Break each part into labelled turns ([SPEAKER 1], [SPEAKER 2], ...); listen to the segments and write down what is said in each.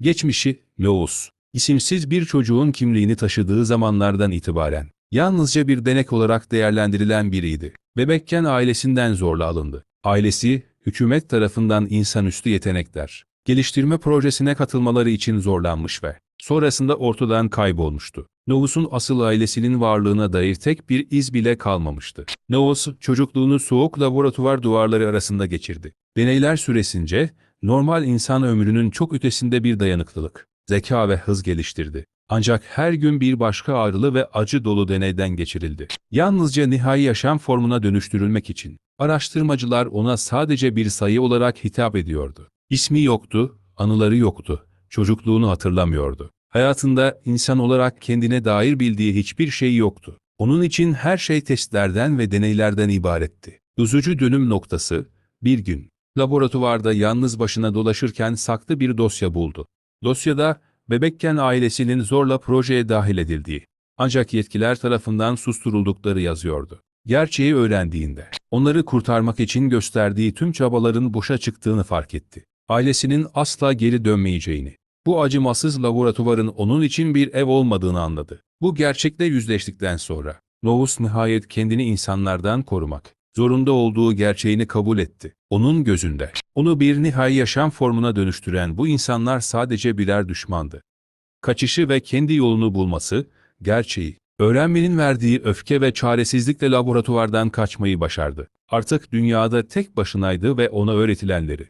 [SPEAKER 1] Geçmişi, Loğus, isimsiz bir çocuğun kimliğini taşıdığı zamanlardan itibaren yalnızca bir denek olarak değerlendirilen biriydi. Bebekken ailesinden zorla alındı. Ailesi, hükümet tarafından insanüstü yetenekler, geliştirme projesine katılmaları için zorlanmış ve sonrasında ortadan kaybolmuştu. Novus'un asıl ailesinin varlığına dair tek bir iz bile kalmamıştı. Novus, çocukluğunu soğuk laboratuvar duvarları arasında geçirdi. Deneyler süresince, normal insan ömrünün çok ötesinde bir dayanıklılık, zeka ve hız geliştirdi. Ancak her gün bir başka ağrılı ve acı dolu deneyden geçirildi. Yalnızca nihai yaşam formuna dönüştürülmek için. Araştırmacılar ona sadece bir sayı olarak hitap ediyordu. İsmi yoktu, anıları yoktu, çocukluğunu hatırlamıyordu. Hayatında insan olarak kendine dair bildiği hiçbir şey yoktu. Onun için her şey testlerden ve deneylerden ibaretti. Üzücü dönüm noktası, bir gün, laboratuvarda yalnız başına dolaşırken saklı bir dosya buldu. Dosyada, bebekken ailesinin zorla projeye dahil edildiği, ancak yetkiler tarafından susturuldukları yazıyordu. Gerçeği öğrendiğinde, onları kurtarmak için gösterdiği tüm çabaların boşa çıktığını fark etti. Ailesinin asla geri dönmeyeceğini, bu acımasız laboratuvarın onun için bir ev olmadığını anladı. Bu gerçekle yüzleştikten sonra, Novus nihayet kendini insanlardan korumak, zorunda olduğu gerçeğini kabul etti. Onun gözünde, onu bir nihai yaşam formuna dönüştüren bu insanlar sadece birer düşmandı. Kaçışı ve kendi yolunu bulması, gerçeği, öğrenmenin verdiği öfke ve çaresizlikle laboratuvardan kaçmayı başardı. Artık dünyada tek başınaydı ve ona öğretilenleri.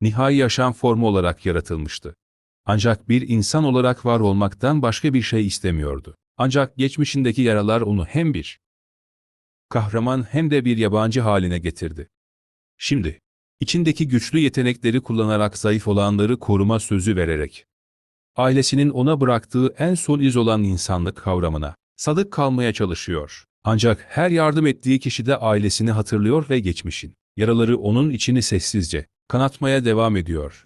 [SPEAKER 1] Nihai yaşam formu olarak yaratılmıştı. Ancak bir insan olarak var olmaktan başka bir şey istemiyordu. Ancak geçmişindeki yaralar onu hem bir kahraman hem de bir yabancı haline getirdi. Şimdi, içindeki güçlü yetenekleri kullanarak zayıf olanları koruma sözü vererek, ailesinin ona bıraktığı en son iz olan insanlık kavramına sadık kalmaya çalışıyor. Ancak her yardım ettiği kişi de ailesini hatırlıyor ve geçmişin yaraları onun içini sessizce kanatmaya devam ediyor.